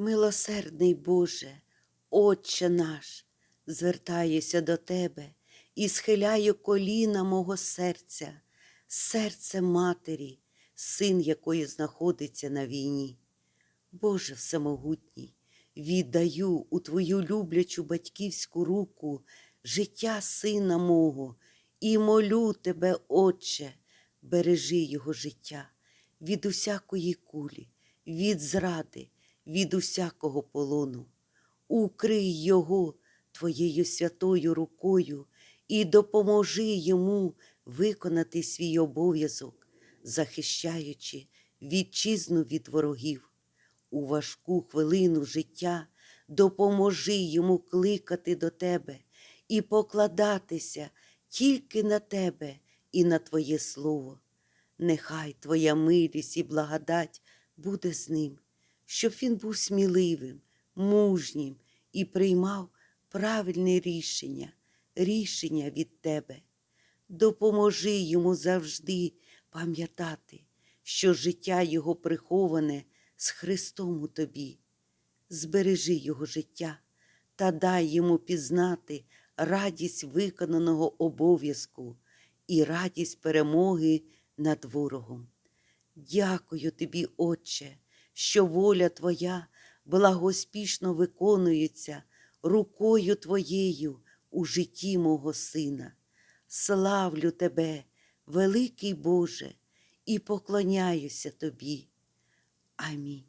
Милосердний Боже, Отче наш, звертаюся до Тебе і схиляю коліна мого серця, серце матері, син якої знаходиться на війні. Боже Всемогутній, віддаю у Твою люблячу батьківську руку життя сина мого і молю Тебе, Отче, бережи його життя від усякої кулі, від зради, від усякого полону. Укрий його Твоєю святою рукою і допоможи йому виконати свій обов'язок, захищаючи вітчизну від ворогів. У важку хвилину життя допоможи йому кликати до Тебе і покладатися тільки на Тебе і на Твоє Слово. Нехай Твоя милість і благодать буде з ним, щоб він був сміливим, мужнім і приймав правильне рішення, рішення від Тебе. Допоможи йому завжди пам'ятати, що життя його приховане з Христом у тобі. Збережи його життя та дай йому пізнати радість виконаного обов'язку і радість перемоги над ворогом. Дякую тобі, Отче, що воля Твоя благоспішно виконується рукою Твоєю у житті мого сина. Славлю Тебе, великий Боже, і поклоняюся Тобі. Амінь.